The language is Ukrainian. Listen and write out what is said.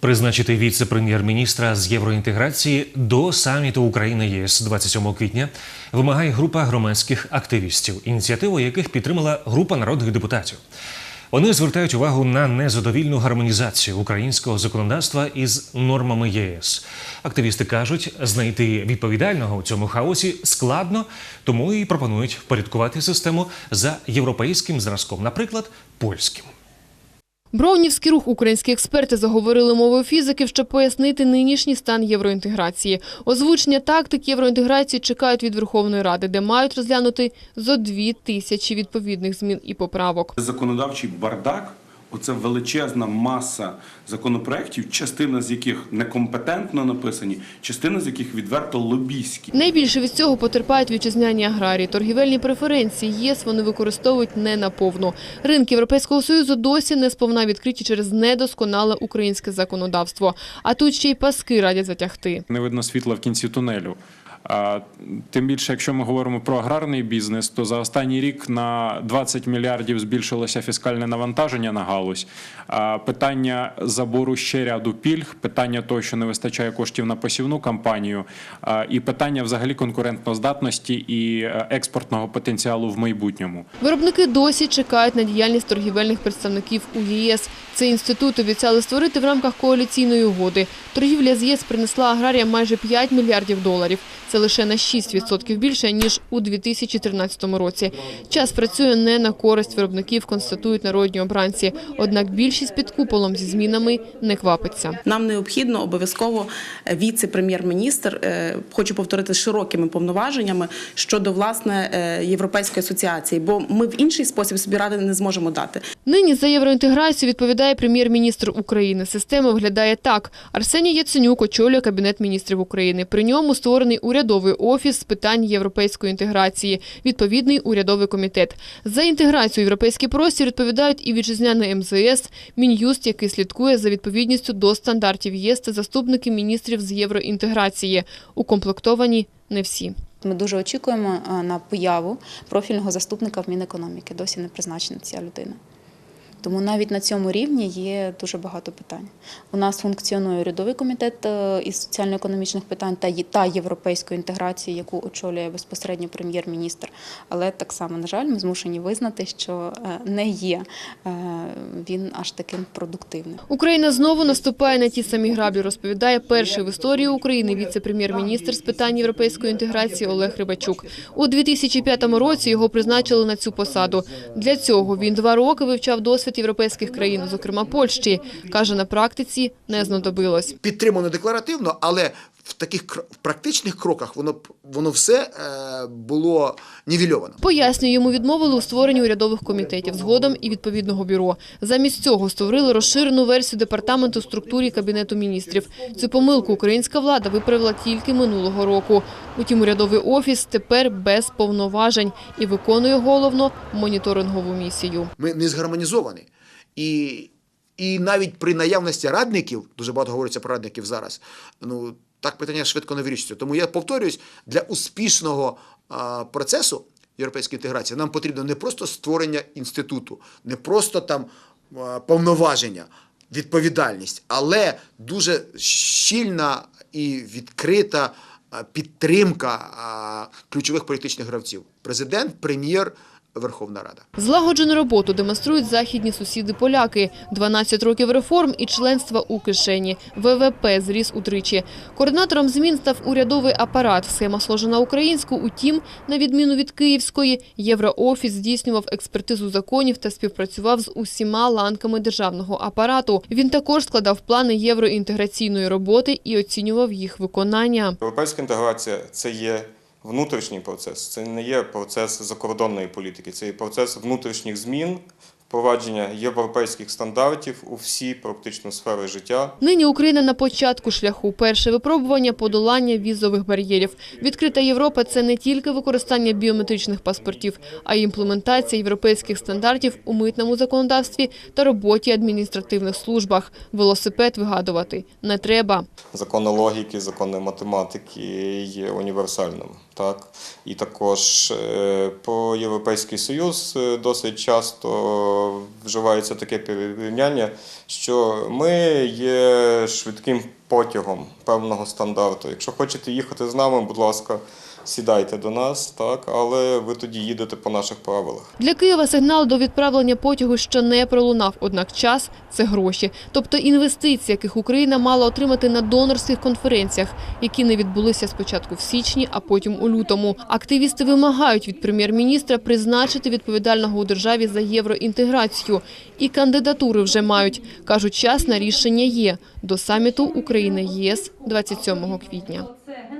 Призначити віце-прем'єр-міністра з євроінтеграції до саміту України ЄС 27 квітня вимагає група громадських активістів, ініціативу яких підтримала група народних депутатів. Вони звертають увагу на незадовільну гармонізацію українського законодавства із нормами ЄС. Активісти кажуть, знайти відповідального у цьому хаосі складно, тому і пропонують впорядкувати систему за європейським зразком, наприклад, польським. Броунівський рух українські експерти заговорили мовою фізиків, щоб пояснити нинішній стан євроінтеграції. Озвучення тактик євроінтеграції чекають від Верховної Ради, де мають розглянути зо дві тисячі відповідних змін і поправок. Законодавчий бардак оце величезна маса законопроєктів, частина з яких некомпетентно написані, частина з яких відверто лобійські. Найбільше від цього потерпають вітчизняні аграрії. Торгівельні преференції ЄС вони використовують не наповну. Ринки Європейського Союзу досі не сповна відкриті через недосконале українське законодавство. А тут ще й паски радять затягти. не видно світла в кінці тунелю. Тим більше, якщо ми говоримо про аграрний бізнес, то за останній рік на 20 мільярдів збільшилося фіскальне навантаження на галузь. Питання забору ще ряду пільг, питання того, що не вистачає коштів на посівну кампанію, і питання взагалі конкурентноздатності і е, експортного потенціалу в майбутньому. Виробники досі чекають на діяльність торгівельних представників у ЄС. Цей інститут обіцяли створити в рамках коаліційної угоди. Торгівля з ЄС принесла аграріям майже 5 мільярдів доларів. Це лише на 6% більше, ніж у 2013 році. Час працює не на користь виробників, констатують народні обранці. Однак більшість під куполом зі змінами не квапиться. Нам необхідно обов'язково е, віце-прем'єр-міністр, е, хочу повторити, широкими повноваженнями щодо власне е, європейської асоціації, бо ми в інший спосіб собі ради не зможемо дати. Нині за євроінтеграцію відповідає прем'єр-міністр України. Система виглядає так. Арсеній Яценюк очолює Кабінет міністрів України. При ньому створений урядовий офіс з питань європейської інтеграції, відповідний урядовий комітет. За інтеграцію європейський простір відповідають і вітчизняне МЗС, Мін'юст, який слідкує за відповідністю до стандартів ЄС та заступники міністрів з євроінтеграції. Укомплектовані не всі. Ми дуже очікуємо е, на появу профільного заступника в Мінекономіки. Досі не призначена ця людина. Тому навіть на цьому рівні є дуже багато питань. У нас функціонує урядовий комітет е, із соціально-економічних питань та та європейської інтеграції, яку очолює безпосередньо прем'єр-міністр. Але так само, на жаль, ми змушені визнати, що е, не є е, він аж таким продуктивним. Україна знову наступає на ті самі граблі, розповідає перший в історії України віце-прем'єр-міністр з питань європейської інтеграції Олег Рибачук. У 2005 році його призначили на цю посаду. Для цього він два роки вивчав досвід європейських країн, зокрема Польщі. Каже, на практиці не знадобилось. підтримано декларативно, але в таких в практичних кроках воно воно все е, було нівельовано. Пояснює, йому відмовили у створенні урядових комітетів, згодом і відповідного бюро. Замість цього створили розширену версію департаменту структурі Кабінету міністрів. Цю помилку українська влада виправила тільки минулого року. Утім, урядовий офіс тепер без повноважень і виконує головно моніторингову місію. Ми не згармонізовані. І, і навіть при наявності радників, дуже багато говориться про радників зараз, ну так питання швидко не вирішується. Тому я повторюсь, для успішного процесу європейської інтеграції нам потрібно не просто створення інституту, не просто там повноваження, відповідальність, але дуже щільна і відкрита підтримка ключових політичних гравців: президент, прем'єр, Верховна Рада. Злагоджену роботу демонструють західні сусіди поляки. 12 років реформ і членства у кишені. ВВП зріс утричі. Координатором змін став урядовий апарат. Схема сложена українською, утім, на відміну від київської, Євроофіс здійснював експертизу законів та співпрацював з усіма ланками державного апарату. Він також складав плани євроінтеграційної роботи і оцінював їх виконання. Європейська інтеграція це є внутрішній процес, це не є процес закордонної політики, це є процес внутрішніх змін, впровадження європейських стандартів у всі практично сфери життя. Нині Україна на початку шляху. Перше випробування – подолання візових бар'єрів. Відкрита Європа – це не тільки використання біометричних паспортів, а й імплементація європейських стандартів у митному законодавстві та роботі адміністративних службах. Велосипед вигадувати не треба. Закони логіки, закони математики є універсальними. Так, і також е, по Європейський Союз е, досить часто вживається таке порівняння, що ми є швидким потягом певного стандарту. Якщо хочете їхати з нами, будь ласка, сідайте до нас, так, але ви тоді їдете по наших правилах. Для Києва сигнал до відправлення потягу ще не пролунав, однак час – це гроші. Тобто інвестиції, яких Україна мала отримати на донорських конференціях, які не відбулися спочатку в січні, а потім у лютому. Активісти вимагають від прем'єр-міністра призначити відповідального у державі за євроінтеграцію. І кандидатури вже мають. Кажуть, час на рішення є. До саміту країни ЄС 27 квітня.